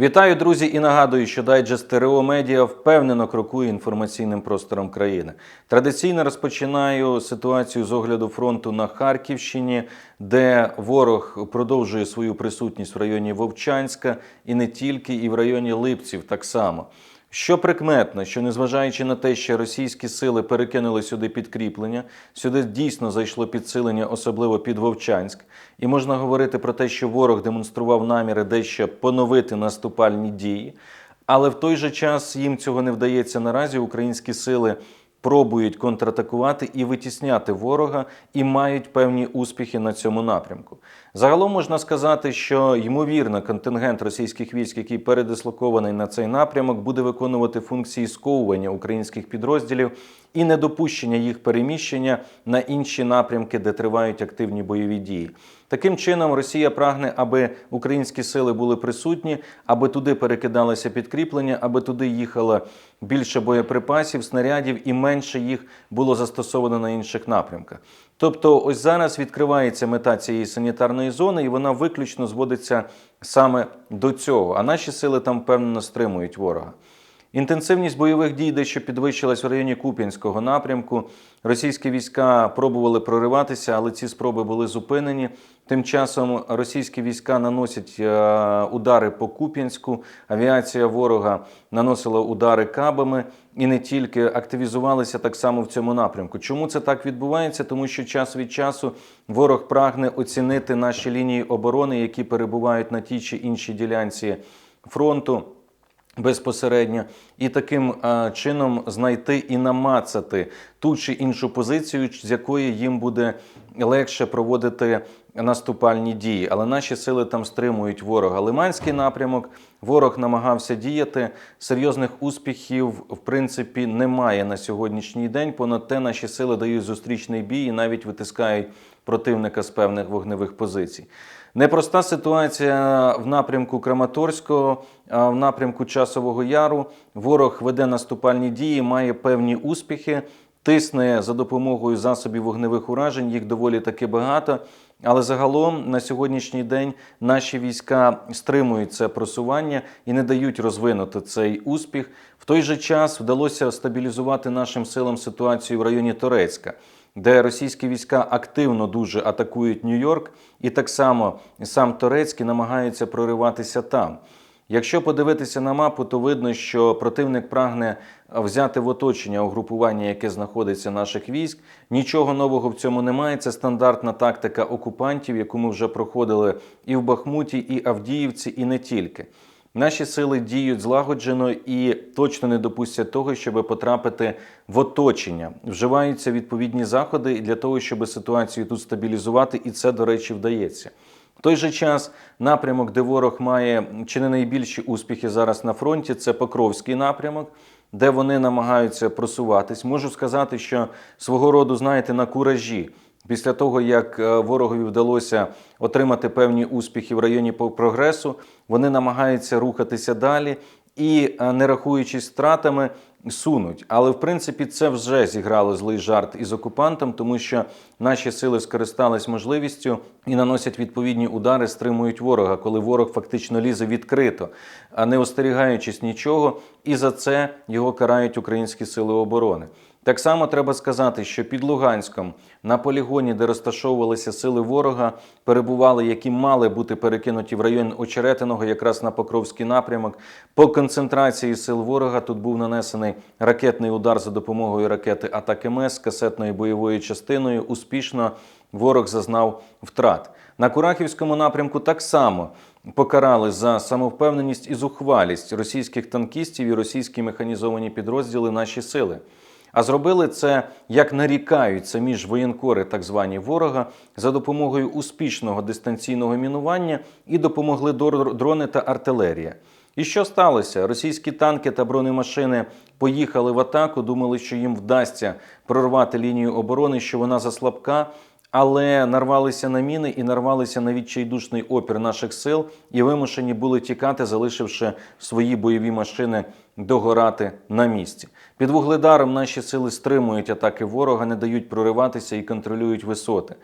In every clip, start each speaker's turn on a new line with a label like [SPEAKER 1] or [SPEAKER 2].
[SPEAKER 1] Вітаю, друзі, і нагадую, що дайджест ТРО Медіа впевнено крокує інформаційним простором країни. Традиційно розпочинаю ситуацію з огляду фронту на Харківщині, де ворог продовжує свою присутність в районі Вовчанська і не тільки, і в районі Липців так само. Що прикметно, що незважаючи на те, що російські сили перекинули сюди підкріплення, сюди дійсно зайшло підсилення, особливо під Вовчанськ, і можна говорити про те, що ворог демонстрував наміри дещо поновити наступальні дії, але в той же час їм цього не вдається наразі. Українські сили пробують контратакувати і витісняти ворога, і мають певні успіхи на цьому напрямку. Загалом можна сказати, що ймовірно контингент російських військ, який передислокований на цей напрямок, буде виконувати функції сковування українських підрозділів і недопущення їх переміщення на інші напрямки, де тривають активні бойові дії. Таким чином, Росія прагне, аби українські сили були присутні, аби туди перекидалося підкріплення, аби туди їхало більше боєприпасів, снарядів і менше їх було застосовано на інших напрямках. Тобто, ось зараз відкривається мета цієї санітарної зони, і вона виключно зводиться саме до цього. А наші сили там впевнено стримують ворога. Інтенсивність бойових дій дещо підвищилась в районі Куп'янського напрямку. Російські війська пробували прориватися, але ці спроби були зупинені. Тим часом російські війська наносять е, удари по Куп'янську. Авіація ворога наносила удари кабами і не тільки активізувалися так само в цьому напрямку. Чому це так відбувається? Тому що час від часу ворог прагне оцінити наші лінії оборони, які перебувають на тій чи іншій ділянці фронту безпосередньо, і таким е, чином знайти і намацати ту чи іншу позицію, з якої їм буде легше проводити наступальні дії. Але наші сили там стримують ворога. Лиманський напрямок ворог намагався діяти. Серйозних успіхів, в принципі, немає на сьогоднішній день. Понад те, наші сили дають зустрічний бій і навіть витискають противника з певних вогневих позицій. Непроста ситуація в напрямку Краматорського, в напрямку Часового Яру. Ворог веде наступальні дії, має певні успіхи, тисне за допомогою засобів вогневих уражень. Їх доволі таки багато. Але загалом на сьогоднішній день наші війська стримують це просування і не дають розвинути цей успіх. В той же час вдалося стабілізувати нашим силам ситуацію в районі Торецька де російські війська активно дуже атакують Нью-Йорк, і так само сам Торецький намагається прориватися там. Якщо подивитися на мапу, то видно, що противник прагне взяти в оточення угрупування, яке знаходиться наших військ. Нічого нового в цьому немає. Це стандартна тактика окупантів, яку ми вже проходили і в Бахмуті, і Авдіївці, і не тільки. Наші сили діють злагоджено і точно не допустять того, щоб потрапити в оточення. Вживаються відповідні заходи для того, щоб ситуацію тут стабілізувати, і це, до речі, вдається. В той же час напрямок, де ворог має чи не найбільші успіхи зараз на фронті, це Покровський напрямок, де вони намагаються просуватись. Можу сказати, що свого роду, знаєте, на куражі. Після того, як е, ворогові вдалося отримати певні успіхи в районі прогресу, вони намагаються рухатися далі і, е, не рахуючись втратами, сунуть. Але в принципі це вже зіграло злий жарт із окупантом, тому що наші сили скористались можливістю і наносять відповідні удари, стримують ворога, коли ворог фактично лізе відкрито, а не остерігаючись нічого, і за це його карають українські сили оборони. Так само треба сказати, що під Луганськом на полігоні, де розташовувалися сили ворога, перебували, які мали бути перекинуті в район Очеретиного, якраз на Покровський напрямок. По концентрації сил ворога тут був нанесений ракетний удар за допомогою ракети АТАК-МС з касетною бойовою частиною. Успішно ворог зазнав втрат. На Курахівському напрямку так само покарали за самовпевненість і зухвалість російських танкістів і російські механізовані підрозділи наші сили. А зробили це, як нарікають самі ж воєнкори, так звані ворога, за допомогою успішного дистанційного мінування і допомогли дрони та артилерія. І що сталося? Російські танки та бронемашини поїхали в атаку, думали, що їм вдасться прорвати лінію оборони, що вона заслабка але нарвалися на міни і нарвалися на відчайдушний опір наших сил і вимушені були тікати, залишивши свої бойові машини догорати на місці. Під вугледаром наші сили стримують атаки ворога, не дають прориватися і контролюють висоти.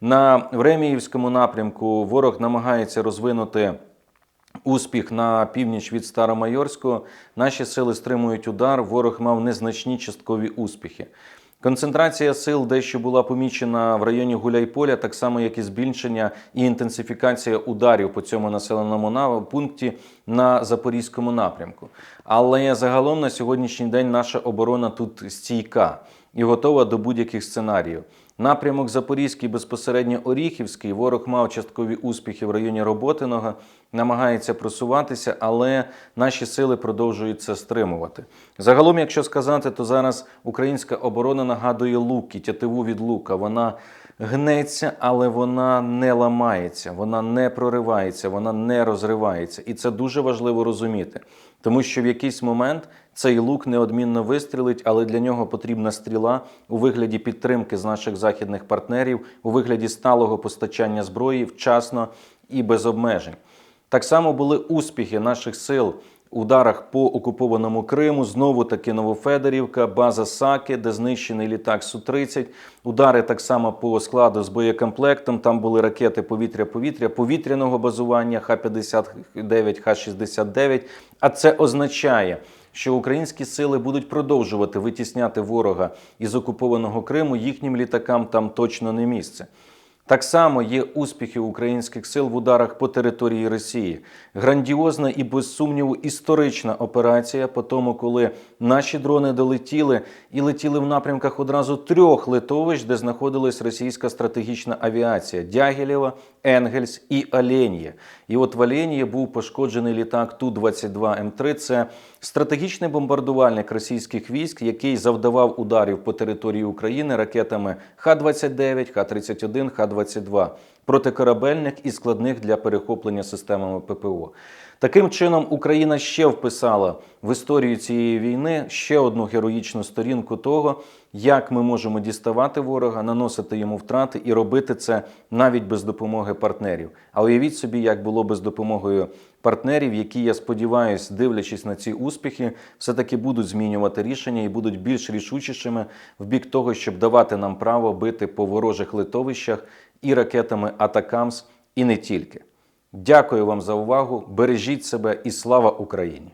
[SPEAKER 1] На Времіївському напрямку ворог намагається розвинути успіх на північ від Старомайорського. Наші сили стримують удар. Ворог мав незначні часткові успіхи. Концентрація сил дещо була помічена в районі Гуляйполя, так само як і збільшення і інтенсифікація ударів по цьому населеному пункті на запорізькому напрямку. Але загалом на сьогоднішній день наша оборона тут стійка і готова до будь-яких сценаріїв. Напрямок Запорізький, безпосередньо Оріхівський, ворог мав часткові успіхи в районі Роботиного, намагається просуватися, але наші сили продовжують це стримувати. Загалом, якщо сказати, то зараз українська оборона нагадує лук і тятиву від лука. Вона гнеться, але вона не ламається, вона не проривається, вона не розривається. І це дуже важливо розуміти, тому що в якийсь момент цей лук неодмінно вистрілить, але для нього потрібна стріла у вигляді підтримки з наших західних партнерів, у вигляді сталого постачання зброї вчасно і без обмежень. Так само були успіхи наших сил ударах по окупованому Криму. Знову таки Новофедорівка, база Саки, де знищений літак Су-30. Удари так само по складу з боєкомплектом. Там були ракети повітря-повітря, повітряного базування Х-59, Х-69. А це означає, що українські сили будуть продовжувати витісняти ворога із окупованого Криму. Їхнім літакам там точно не місце. Так само є успіхи українських сил в ударах по території Росії. Грандіозна і без сумніву історична операція по тому, коли наші дрони долетіли і летіли в напрямках одразу трьох литовищ, де знаходилась російська стратегічна авіація Дягілєва, Енгельс і Оленє. І от в Оленє був пошкоджений літак Ту-22М3. Це стратегічний бомбардувальник російських військ, який завдавав ударів по території України ракетами Х-29, Х-31, Х-22, протикорабельних і складних для перехоплення системами ППО. Таким чином, Україна ще вписала в історію цієї війни ще одну героїчну сторінку того, як ми можемо діставати ворога, наносити йому втрати і робити це навіть без допомоги партнерів. А уявіть собі, як було без допомогою партнерів, які, я сподіваюся, дивлячись на ці успіхи, все-таки будуть змінювати рішення і будуть більш рішучішими в бік того, щоб давати нам право бити по ворожих литовищах і ракетами Атакамс, і не тільки. Дякую вам за увагу. Бережіть себе і слава Україні!